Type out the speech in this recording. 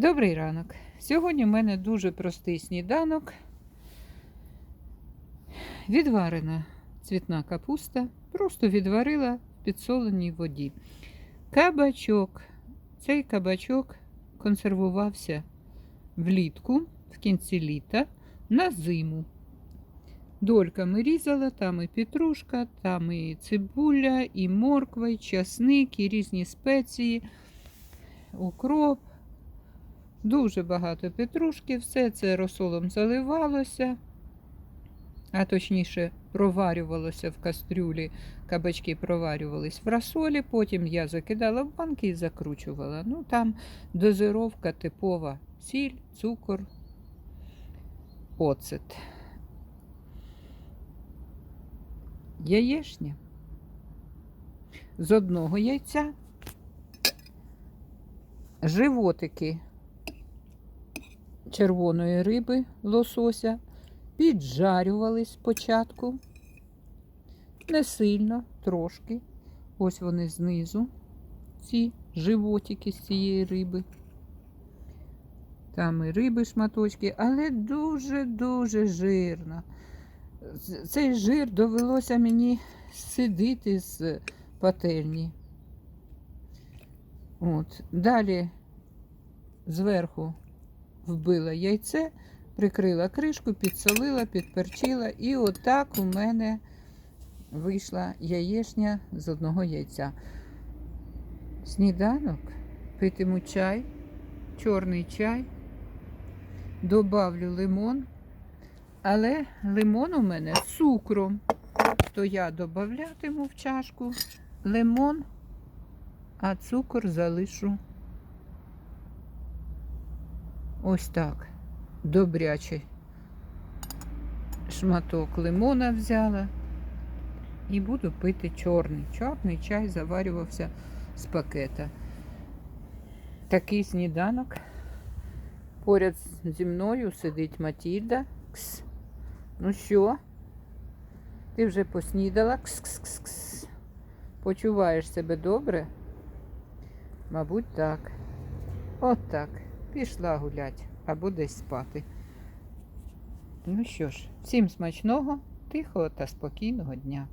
Добрий ранок. Сьогодні в мене дуже простий сніданок. Відварена цвітна капуста. Просто відварила в підсоленій воді. Кабачок. Цей кабачок консервувався влітку, в кінці літа, на зиму. Дольками різала, там і петрушка, там і цибуля, і морква, і часник, і різні спеції, укроп. Дуже багато петрушки, все це розсолом заливалося, а точніше проварювалося в кастрюлі, кабачки проварювались в розсолі, потім я закидала в банки і закручувала. Ну там дозировка типова сіль, цукор, оцет. Яєшня. З одного яйця животики червоної риби лосося піджарювались спочатку. Не сильно, трошки. Ось вони знизу, ці животики з цієї риби. Там і риби шматочки, але дуже-дуже жирно. Цей жир довелося мені сидити з пательні. От. Далі зверху вбила яйце, прикрила кришку, підсолила, підперчила, і отак у мене вийшла яєшня з одного яйця. Сніданок, питиму чай, чорний чай, добавлю лимон, але лимон у мене з цукром, то я додаватиму в чашку лимон, а цукор залишу Ось так. Добрячий шматок лимона взяла і буду пити чорний. Чорний чай заварювався з пакета. Такий сніданок. Поряд зі мною сидить Матільда. Кс. Ну що? Ти вже поснідала? Кс-кс-кс-кс. Почуваєш себе добре? Мабуть, так. От так. Пішла гулять або десь спати. Ну що ж, всім смачного, тихого та спокійного дня.